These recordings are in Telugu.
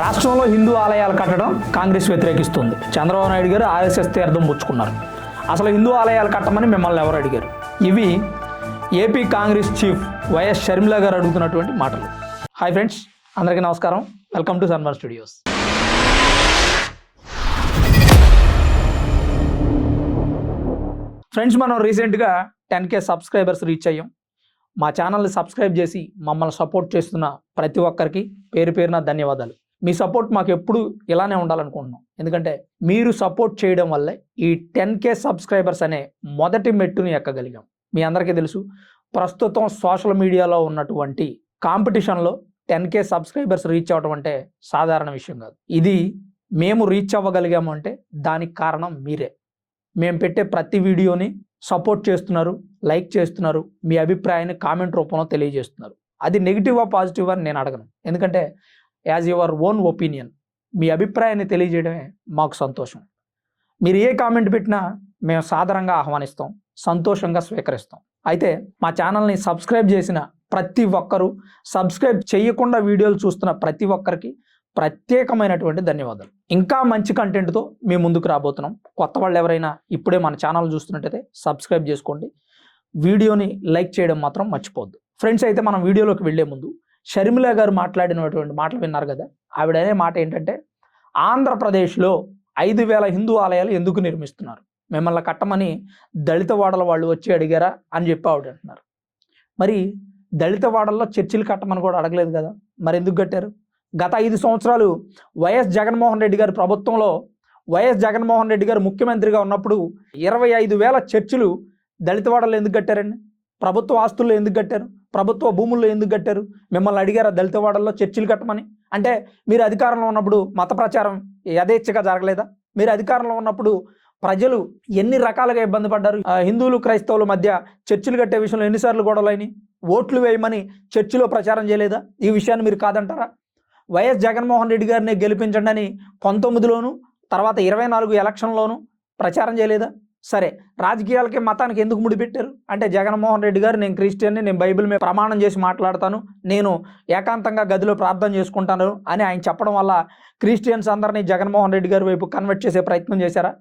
రాష్ట్రంలో హిందూ ఆలయాలు కట్టడం కాంగ్రెస్ వ్యతిరేకిస్తుంది. చంద్రబాబు నాయుడు గారు ఆర్ఎస్ఎస్ తీర్థం పుచ్చుకున్నారు. అసలు హిందూ ఆలయాలు కట్టమని మిమ్మల్ని ఎవరు అడిగారు? ఇవి AP Congress chief YS Sharmila గారు అడుగుతున్నటువంటి మాటలు. హాయ్ ఫ్రెండ్స్ అందరికీ నమస్కారం. Welcome to సన్మర్ studios. ఫ్రెండ్స్ మనం రీసెంట్గా టెన్ కే సబ్స్క్రైబర్స్ రీచ్ అయ్యాం. మా ఛానల్ని సబ్స్క్రైబ్ చేసి మమ్మల్ని సపోర్ట్ చేస్తున్న ప్రతి ఒక్కరికి పేరు పేరున ధన్యవాదాలు. మీ సపోర్ట్ మాకు ఎప్పుడు ఇలానే ఉండాలనుకుంటున్నాం. ఎందుకంటే మీరు సపోర్ట్ చేయడం వల్లే ఈ టెన్ కే సబ్స్క్రైబర్స్ అనే మొదటి మెట్టుని ఎక్కగలిగాం. మీ అందరికీ తెలుసు ప్రస్తుతం సోషల్ మీడియాలో ఉన్నటువంటి కాంపిటీషన్లో టెన్ కే సబ్స్క్రైబర్స్ రీచ్ అవ్వడం అంటే సాధారణ విషయం కాదు. ఇది మేము రీచ్ అవ్వగలిగాము అంటే దానికి కారణం మీరే. మేము పెట్టే ప్రతి వీడియోని సపోర్ట్ చేస్తున్నారు లైక్ చేస్తున్నారు మీ అభిప్రాయాన్ని కామెంట్ రూపంలో తెలియజేస్తున్నారు. అది నెగిటివా పాజిటివా అని నేను అడగను. ఎందుకంటే యాజ్ యువర్ ఓన్ ఒపీనియన్ మీ అభిప్రాయాన్ని తెలియజేయడమే మాకు సంతోషం. మీరు ఏ కామెంట్ పెట్టినా మేము సాధారణంగా ఆహ్వానిస్తాం సంతోషంగా స్వీకరిస్తాం. అయితే మా ఛానల్ని సబ్స్క్రైబ్ చేసిన ప్రతి ఒక్కరూ సబ్స్క్రైబ్ చేయకుండా వీడియోలు చూస్తున్న ప్రతి ఒక్కరికి ప్రత్యేకమైనటువంటి ధన్యవాదాలు. ఇంకా మంచి కంటెంట్తో మేము ముందుకు రాబోతున్నాం. కొత్త వాళ్ళు ఎవరైనా ఇప్పుడే మన ఛానల్ చూస్తున్నట్టయితే సబ్స్క్రైబ్ చేసుకోండి. వీడియోని లైక్ చేయడం మాత్రం మర్చిపోద్దు ఫ్రెండ్స్ అయితే మనం వీడియోలోకి వెళ్ళే ముందు షర్మిల గారు మాట్లాడినటువంటి మాటలు విన్నారు కదా? ఆవిడనే మాట ఏంటంటే ఆంధ్రప్రదేశ్లో ఐదు వేల హిందూ ఆలయాలు ఎందుకు నిర్మిస్తున్నారు? మిమ్మల్ని కట్టమని దళిత వాడల వాళ్ళు వచ్చి అడిగారా? అని చెప్పి ఆవిడ అంటున్నారు మరి దళిత వాడల్లో చర్చిలు కట్టమని కూడా అడగలేదు కదా? మరి ఎందుకు కట్టారు? గత ఐదు సంవత్సరాలు వైఎస్ జగన్మోహన్ రెడ్డి గారి ప్రభుత్వంలో వైఎస్ జగన్మోహన్ రెడ్డి గారు ముఖ్యమంత్రిగా ఉన్నప్పుడు ఇరవై ఐదు వేల చర్చిలు దళిత వాడలు ఎందుకు కట్టారండి? ప్రభుత్వ ఆస్తుల్లో ఎందుకు కట్టారు? ప్రభుత్వ భూముల్లో ఎందుకు కట్టారు? మిమ్మల్ని అడిగారా దళితవాడల్లో చర్చిలు కట్టమని? అంటే మీరు అధికారంలో ఉన్నప్పుడు మత ప్రచారం యథేచ్ఛగా జరగలేదా? మీరు అధికారంలో ఉన్నప్పుడు ప్రజలు ఎన్ని రకాలుగా ఇబ్బంది పడ్డారు? హిందువులు క్రైస్తవుల మధ్య చర్చిలు కట్టే విషయంలో ఎన్నిసార్లు గొడవలైనాయి ఓట్లు వేయమని చర్చిలో ప్రచారం చేయలేదా? ఈ విషయాన్ని మీరు కాదంటారా? వైఎస్ జగన్మోహన్ రెడ్డి గారిని గెలిపించండి అని పంతొమ్మిదిలోను తర్వాత ఇరవై నాలుగు ఎలక్షన్లోను ప్రచారం చేయలేదా? సరే రాజకీయాలకి మతానికి ఎందుకు ముడిపెట్టారు అంటే జగన్మోహన్ రెడ్డి గారు నేను క్రిస్టియన్ని నేను బైబిల్ మీద ప్రమాణం చేసి మాట్లాడతాను నేను ఏకాంతంగా గదిలో ప్రార్థన చేసుకుంటాను అని ఆయన చెప్పడం వల్ల క్రిస్టియన్స్ అందరినీ జగన్మోహన్ రెడ్డి గారి వైపు కన్వర్ట్ చేసే ప్రయత్నం చేశారా?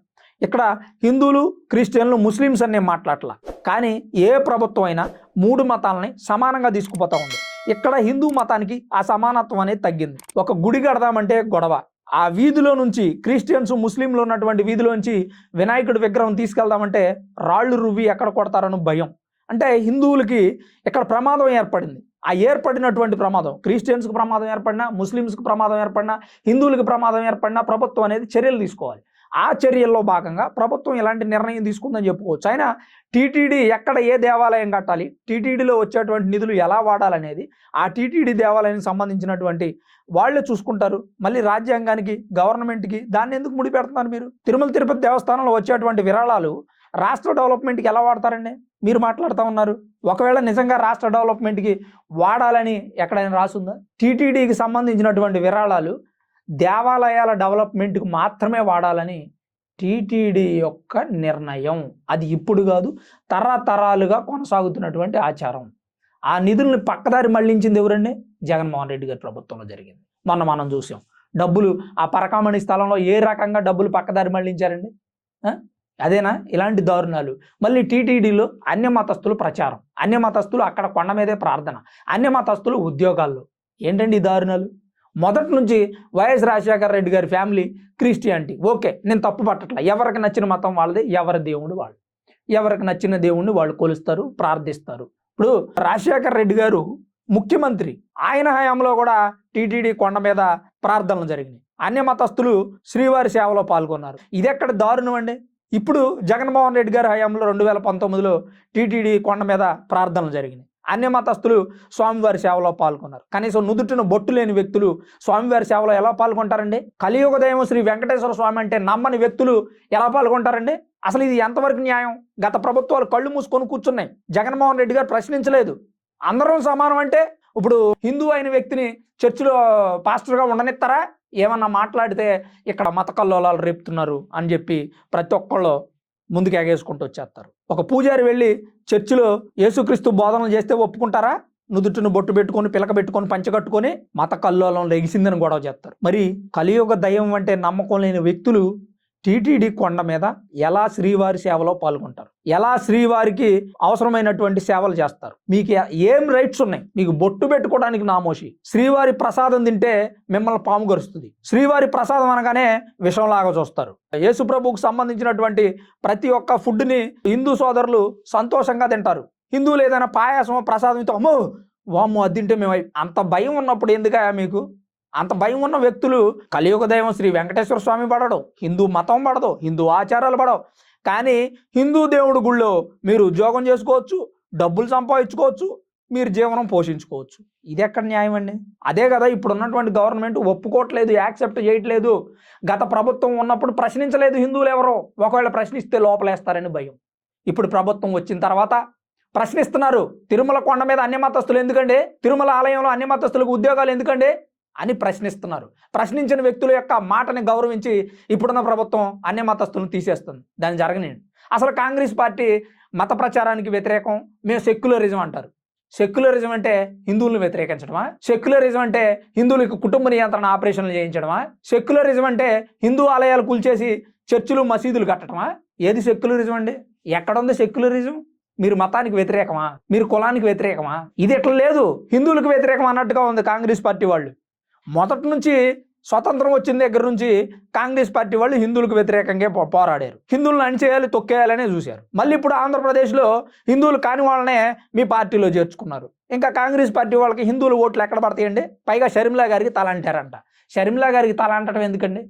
ఇక్కడ హిందువులు క్రిస్టియన్లు ముస్లిమ్స్ అనే మాట్లాడలా కానీ ఏ ప్రభుత్వం అయినా మూడు మతాలని సమానంగా తీసుకుపోతా ఉంది. ఇక్కడ హిందూ మతానికి ఆ సమానత్వం అనేది తగ్గింది. ఒక గుడి కడదామంటే గొడవ. ఆ వీధిలో నుంచి క్రిస్టియన్స్ ముస్లింలు ఉన్నటువంటి వీధిలో నుంచి వినాయకుడి విగ్రహం తీసుకెళ్దామంటే రాళ్ళు రువ్వి ఎక్కడ కొడతారని భయం. అంటే హిందువులకి ఇక్కడ ప్రమాదం ఏర్పడింది. ఆ ఏర్పడినటువంటి ప్రమాదం క్రిస్టియన్స్కి ప్రమాదం ఏర్పడినా ముస్లిమ్స్కి ప్రమాదం ఏర్పడినా హిందువులకి ప్రమాదం ఏర్పడినా ప్రభుత్వం అనేది చర్యలు తీసుకోవాలి. ఆ చర్యల్లో భాగంగా ప్రభుత్వం ఇలాంటి నిర్ణయం తీసుకుందని చెప్పుకోవచ్చు. అయినా టీటీడీ ఎక్కడ ఏ దేవాలయం కట్టాలి టీటీడీలో వచ్చేటువంటి నిధులు ఎలా వాడాలనేది ఆ టీటీడీ దేవాలయానికి సంబంధించినటువంటి వాళ్ళే చూసుకుంటారు. మళ్ళీ రాజ్యాంగానికి గవర్నమెంట్కి దాన్ని ఎందుకు ముడిపెడుతున్నారు మీరు? తిరుమల తిరుపతి దేవస్థానంలో వచ్చేటువంటి విరాళాలు రాష్ట్ర డెవలప్మెంట్కి ఎలా వాడతారండి? మీరు మాట్లాడుతూ ఉన్నారు. ఒకవేళ నిజంగా రాష్ట్ర డెవలప్మెంట్కి వాడాలని ఎక్కడైనా రాసుందా? టీటీడీకి సంబంధించినటువంటి విరాళాలు దేవాలయాల డెవలప్మెంట్కి మాత్రమే వాడాలని టీటీడీ యొక్క నిర్ణయం. అది ఇప్పుడు కాదు తరతరాలుగా కొనసాగుతున్నటువంటి ఆచారం. ఆ నిధుల్ని పక్కదారి మళ్ళించింది ఎవరండి? జగన్మోహన్ రెడ్డి గారి ప్రభుత్వంలో జరిగింది. మొన్న మనం చూసాం. డబ్బులు ఆ పరకామణి స్థలంలో ఏ రకంగా డబ్బులు పక్కదారి మళ్ళించారండి? అదేనా? ఇలాంటి దారుణాలు. మళ్ళీ టీటీడీలో అన్య మతస్థులు ప్రచారం. అన్య మతస్థులు అక్కడ కొండ మీదే ప్రార్థన. అన్య మతస్థులు ఉద్యోగాల్లో. ఏంటండి ఈ దారుణాలు? మొదటి నుంచి వైఎస్ రాజశేఖర రెడ్డి గారి ఫ్యామిలీ క్రిస్టియానిటీ. ఓకే నేను తప్పు పట్టట్లా. ఎవరికి నచ్చిన మతం వాళ్ళది ఎవరి దేవుడు వాళ్ళు. ఎవరికి నచ్చిన దేవుణ్ణి వాళ్ళు కొలుస్తారు ప్రార్థిస్తారు. ఇప్పుడు రాజశేఖర రెడ్డి గారు ముఖ్యమంత్రి. ఆయన హయాంలో కూడా టీటీడీ కొండ మీద ప్రార్థనలు జరిగినాయి. అన్య మతస్థులు శ్రీవారి సేవలో పాల్గొన్నారు. ఇది ఎక్కడ దారుణం అండి? ఇప్పుడు జగన్మోహన్ రెడ్డి గారి హయాంలో రెండు వేల పంతొమ్మిదిలో టీటీడీ కొండ మీద ప్రార్థనలు జరిగినాయి. అన్య మతస్థులు స్వామివారి సేవలో పాల్గొన్నారు. కనీసం నుదుటిన బొట్టు లేని వ్యక్తులు స్వామివారి సేవలో ఎలా పాల్గొంటారండి? కలియుగ దైవం శ్రీ వెంకటేశ్వర స్వామి అంటే నమ్మని వ్యక్తులు ఎలా పాల్గొంటారండి? అసలు ఇది ఎంతవరకు న్యాయం? గత ప్రభుత్వాలు కళ్ళు మూసుకొని కూర్చున్నాయి. జగన్మోహన్ రెడ్డి గారు ప్రశ్నించలేదు. అందరం సమానం అంటే ఇప్పుడు హిందూ అయిన వ్యక్తిని చర్చిలో పాస్టర్గా ఉండనిస్తారా? ఏమన్నా మాట్లాడితే ఇక్కడ మత కల్లోలాలు రేపుతున్నారు అని చెప్పి ప్రతి ఒక్కళ్ళు ముందుకు ఎగేసుకుంటూ వచ్చేస్తారు. ఒక పూజారి వెళ్ళి చర్చిలో యేసుక్రీస్తు బోధనలు చేస్తే ఒప్పుకుంటారా? నుదుటిని బొట్టు పెట్టుకొని పిలక పెట్టుకొని పంచగట్టుకొని మత కల్లోలం లెగిసిందని గొడవ చేస్తారు. మరి కలియుగ దైవం అంటే నమ్మకం లేని వ్యక్తులు టీటీడీ కొండ మీద ఎలా శ్రీవారి సేవలో పాల్గొంటారు? ఎలా శ్రీవారికి అవసరమైనటువంటి సేవలు చేస్తారు? మీకు ఏం రైట్స్ ఉన్నాయి? మీకు బొట్టు పెట్టుకోవడానికి నామోషి. శ్రీవారి ప్రసాదం తింటే మిమ్మల్ని పాము గరుస్తుంది. శ్రీవారి ప్రసాదం అనగానే విషంలాగా చూస్తారు. యేసుప్రభుకు సంబంధించినటువంటి ప్రతి ఒక్క ఫుడ్ని హిందూ సోదరులు సంతోషంగా తింటారు. హిందువులు ఏదైనా పాయాసమో ప్రసాదం ఇస్తే అమ్మో వామ్మో అది తింటే మేము అంత భయం ఉన్నప్పుడు ఎందుకయా మీకు? అంత భయం ఉన్న వ్యక్తులు కలియుగ దైవం శ్రీ వెంకటేశ్వర స్వామి పడడు హిందూ మతం పడదు హిందూ ఆచారాలు పడవు. కానీ హిందూ దేవుడి గుళ్ళో మీరు ఉద్యోగం చేసుకోవచ్చు డబ్బులు సంపాదించుకోవచ్చు మీరు జీవనం పోషించుకోవచ్చు. ఇది ఎక్కడ న్యాయం అండి? అదే కదా ఇప్పుడు ఉన్నటువంటి గవర్నమెంట్ ఒప్పుకోవట్లేదు యాక్సెప్ట్ చేయట్లేదు. గత ప్రభుత్వం ఉన్నప్పుడు ప్రశ్నించలేదు హిందువులు ఎవరో ఒకవేళ ప్రశ్నిస్తే లోపలేస్తారని భయం. ఇప్పుడు ప్రభుత్వం వచ్చిన తర్వాత ప్రశ్నిస్తున్నారు తిరుమల కొండ మీద అన్ని మతస్థులు ఎందుకండి? తిరుమల ఆలయంలో అన్ని మతస్థులకు ఉద్యోగాలు ఎందుకండి? అని ప్రశ్నిస్తున్నారు. ప్రశ్నించిన వ్యక్తుల యొక్క మాటని గౌరవించి ఇప్పుడున్న ప్రభుత్వం అన్ని మతస్థులను తీసేస్తుంది. దాన్ని జరగనియండి. అసలు కాంగ్రెస్ పార్టీ మత ప్రచారానికి వ్యతిరేకం? మేము సెక్యులరిజం అంటారు. సెక్యులరిజం అంటే హిందువులను వ్యతిరేకించడమా? సెక్యులరిజం అంటే హిందువులకు కుటుంబ నియంత్రణ ఆపరేషన్లు చేయించడమా? సెక్యులరిజం అంటే హిందూ ఆలయాలు కూల్చేసి చర్చిలు మసీదులు కట్టడమా? ఏది సెక్యులరిజం అండి? ఎక్కడుంది సెక్యులరిజం? మీరు మతానికి వ్యతిరేకమా? మీరు కులానికి వ్యతిరేకమా? ఇది ఎట్లా లేదు. హిందువులకు వ్యతిరేకం అన్నట్టుగా ఉంది కాంగ్రెస్ పార్టీ వాళ్ళు. మొదటి నుంచి స్వతంత్రం వచ్చిన దగ్గర నుంచి కాంగ్రెస్ పార్టీ వాళ్ళు హిందువులకు వ్యతిరేకంగా పోరాడారు. హిందువులను అణిచేయాలి తొక్కేయాలనే చూశారు. మళ్ళీ ఇప్పుడు ఆంధ్రప్రదేశ్లో హిందువులు కాని వాళ్ళనే మీ పార్టీలో చేర్చుకున్నారు. ఇంకా కాంగ్రెస్ పార్టీ వాళ్ళకి హిందువుల ఓట్లు ఎక్కడ పడతాయండి? పైగా షర్మిలా గారికి తల అంటారంట. షర్మిలా గారికి తల అంటడం ఎందుకండి?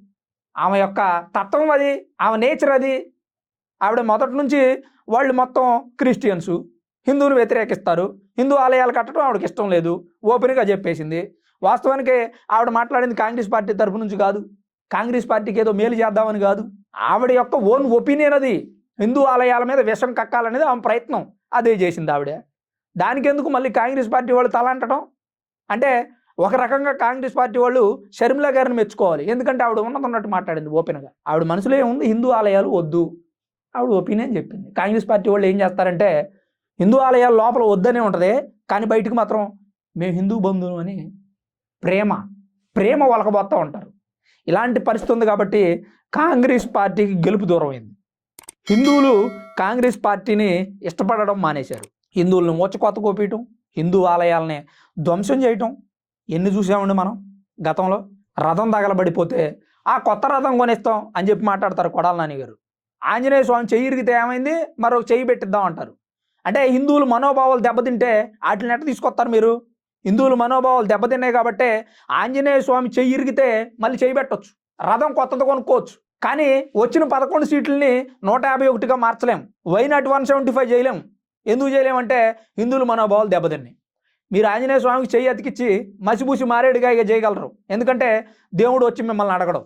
ఆమె యొక్క తత్వం అది ఆమె నేచర్ అది. ఆవిడ మొదటి నుంచి వాళ్ళు మొత్తం క్రిస్టియన్స్. హిందువులు వ్యతిరేకిస్తారు. హిందూ ఆలయాలు కట్టడం ఆవిడకి ఇష్టం లేదు. ఓపెన్గా చెప్పేసింది. వాస్తవానికి ఆవిడ మాట్లాడింది కాంగ్రెస్ పార్టీ తరపు నుంచి కాదు. కాంగ్రెస్ పార్టీకి ఏదో మేలు చేద్దామని కాదు. ఆవిడ యొక్క ఓన్ ఒపీనియన్ అది. హిందూ ఆలయాల మీద విషం కక్కాలనేది ఆమె ప్రయత్నం. అదే చేసింది ఆవిడ. దానికెందుకు మళ్ళీ కాంగ్రెస్ పార్టీ వాళ్ళు తలంటడం అంటే ఒక రకంగా కాంగ్రెస్ పార్టీ వాళ్ళు షర్మిలా గారిని మెచ్చుకోవాలి. ఎందుకంటే ఆవిడ ఉన్నది ఉన్నట్టు మాట్లాడింది ఓపెన్గా. ఆవిడ మనసులో ఏముంది? హిందూ ఆలయాలు వద్దు. ఆవిడ ఒపీనియన్ చెప్పింది. కాంగ్రెస్ పార్టీ వాళ్ళు ఏం చేస్తారంటే హిందూ ఆలయాలు లోపల వద్దనే ఉంటుంది. కానీ బయటకు మాత్రం మేము హిందూ బంధువులు అని ప్రేమ ప్రేమ వలకబోతూ ఉంటారు. ఇలాంటి పరిస్థితి ఉంది కాబట్టి కాంగ్రెస్ పార్టీకి గెలుపు దూరమైంది హిందువులు కాంగ్రెస్ పార్టీని ఇష్టపడడం మానేశారు. హిందువులను మూచకోత కోపీయటం హిందూ ఆలయాలని ధ్వంసం చేయటం ఎన్ని చూసామండి మనం గతంలో? రథం తగలబడిపోతే ఆ కొత్త రథం కొనిస్తాం అని చెప్పి మాట్లాడతారు కొడాల నాని గారు. ఆంజనేయ స్వామి చెయ్యి ఇరిగితే ఏమైంది? మరొక చెయ్యి పెట్టిద్దాం అంటారు. అంటే హిందువులు మనోభావాలు దెబ్బతింటే వాటిని ఎట్ట తీసుకొస్తారు మీరు? హిందువులు మనోభావాలు దెబ్బతిన్నాయి కాబట్టి ఆంజనేయ స్వామి చెయ్యి ఇరిగితే మళ్ళీ చేయి పెట్టొచ్చు రథం కొత్తది కొనుక్కోవచ్చు. కానీ వచ్చిన పదకొండు సీట్లని నూట యాభై ఒకటిగా మార్చలేం. Why not one seventy five చేయలేం. ఎందుకు చేయలేమంటే హిందువుల మనోభావాలు దెబ్బతిన్నాయి. మీరు ఆంజనేయ స్వామికి చెయ్యి అతికిచ్చి మసిబూసి మారేడుగా ఇక చేయగలరు. ఎందుకంటే దేవుడు వచ్చి మిమ్మల్ని అడగడం.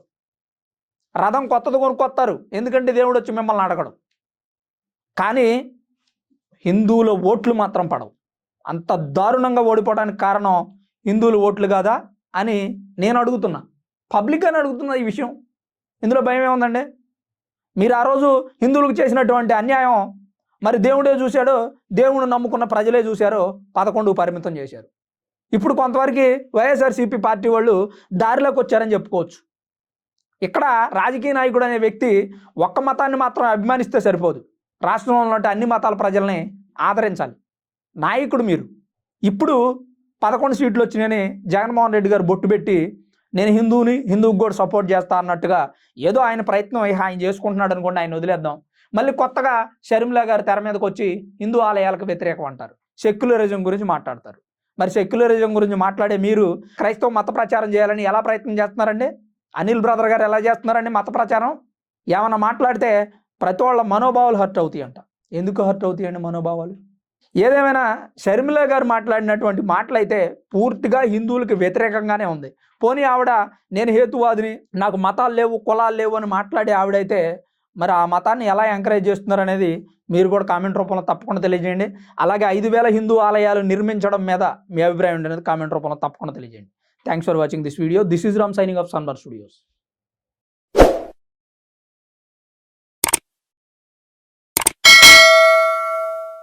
రథం కొత్తది కొనుక్కొస్తారు. ఎందుకంటే దేవుడు వచ్చి మిమ్మల్ని అడగడం. కానీ హిందువుల ఓట్లు మాత్రం పడవు. అంత దారుణంగా ఓడిపోవడానికి కారణం హిందువులు ఓట్లు కాదా అని నేను అడుగుతున్నా. పబ్లిక్ అని అడుగుతున్నా ఈ విషయం. ఇందులో భయం ఏముందండి? మీరు ఆ రోజు హిందువులకు చేసినటువంటి అన్యాయం మరి దేవుడే చూశాడు దేవుడు నమ్ముకున్న ప్రజలే చూశారో పదకొండు పరిమితం చేశారు. ఇప్పుడు కొంతవరకు వైఎస్ఆర్సీపీ పార్టీ వాళ్ళు దారిలోకి వచ్చారని చెప్పుకోవచ్చు. ఇక్కడ రాజకీయ నాయకుడు అనే వ్యక్తి ఒక్క మతాన్ని మాత్రం అభిమానిస్తే సరిపోదు. రాష్ట్రంలో ఉన్నటువంటి అన్ని మతాల ప్రజల్ని ఆదరించాలి. నాయకుడు మీరు. ఇప్పుడు పదకొండు సీట్లు వచ్చినాయని జగన్మోహన్ రెడ్డి గారు బొట్టు పెట్టి నేను హిందువుని హిందువుకి కూడా సపోర్ట్ చేస్తా అన్నట్టుగా ఏదో ఆయన ప్రయత్నం ఆయన చేసుకుంటున్నాడు అనుకోండి ఆయన వదిలేద్దాం. మళ్ళీ కొత్తగా షర్మిలా గారు తెర మీదకి వచ్చి హిందూ ఆలయాలకు వ్యతిరేకం అంటారు. సెక్యులరిజం గురించి మాట్లాడతారు. మరి సెక్యులరిజం గురించి మాట్లాడే మీరు క్రైస్తవ మత ప్రచారం చేయాలని ఎలా ప్రయత్నం చేస్తున్నారండి? అనిల్ బ్రదర్ గారు ఎలా చేస్తున్నారండి మత ప్రచారం? ఏమైనా మాట్లాడితే ప్రతి వాళ్ళ మనోభావాలు హర్ట్ అవుతాయి అంట ఎందుకు హర్ట్ అవుతాయండి మనోభావాలు? ఏదేమైనా షర్మిల గారు మాట్లాడినటువంటి మాటలైతే పూర్తిగా హిందువులకు వ్యతిరేకంగానే ఉంది. పోనీ ఆవిడ నేను హేతువాదిని నాకు మతాలు లేవు కులాలు లేవు అని మాట్లాడే ఆవిడైతే మరి ఆ మతాన్ని ఎలా ఎంకరేజ్ చేస్తున్నారు అనేది మీరు కూడా కామెంట్ రూపంలో తప్పకుండా తెలియజేయండి. అలాగే ఐదు వేల హిందూ ఆలయాలు నిర్మించడం మీద మీ అభిప్రాయం అనేది కామెంట్ రూపంలో తప్పకుండా తెలియజేయండి. Thanks for watching this video this is Ram signing off సన్బర్ studios